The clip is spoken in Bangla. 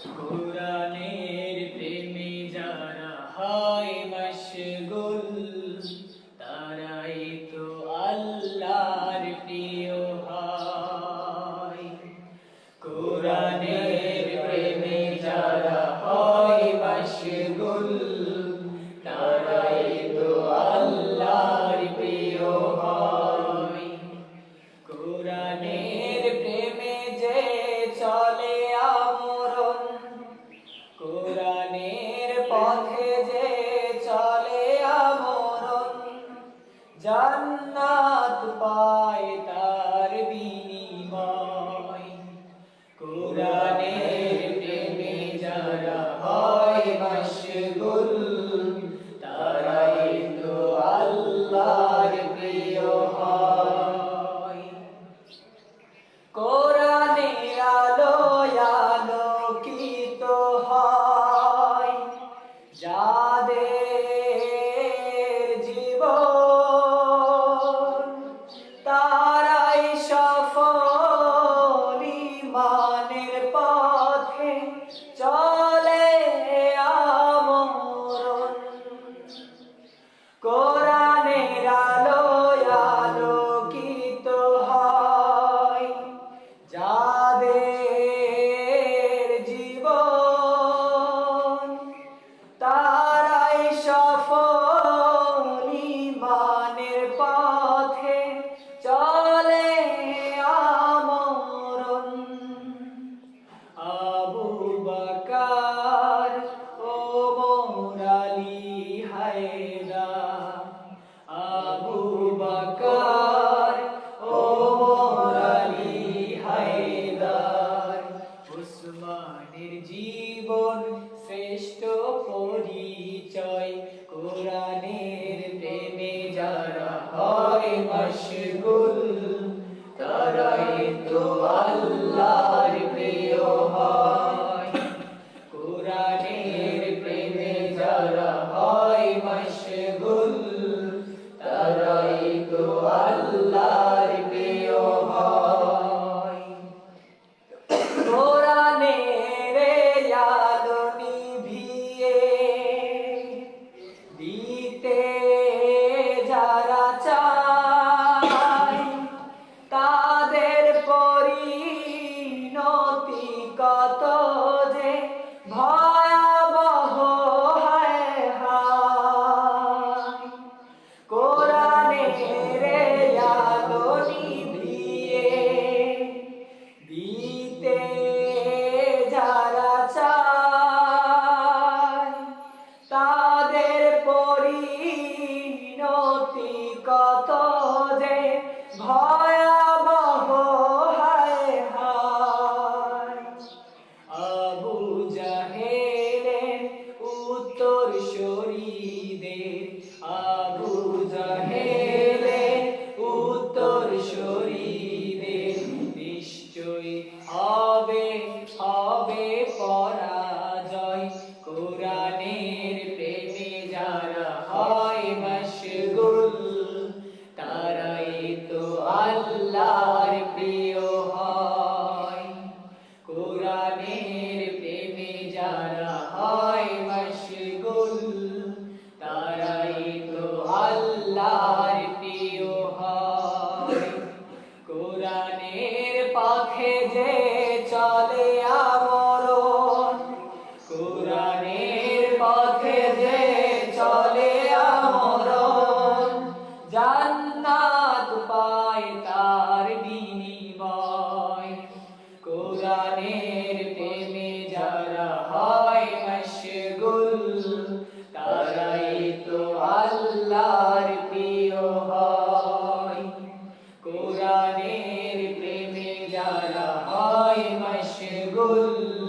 কোরআনে জান্নাত পায় তার বিনিময়। কোরআনের প্রেমে যারা হয় মশগুল, তারাই তো আল্লাহর প্রিয় হয়। কোরআনের আলো আলোকিত হয়, যা Tá জীবন শ্রেষ্ঠ পরিচয়। কোরআনের প্রেমে যারা হয় মশগুল todo. শরীদের আবু জাহেলে উত্তর শরীদের নিশ্চয়ই হবে হবে পরাজয়। কোরআনের Glory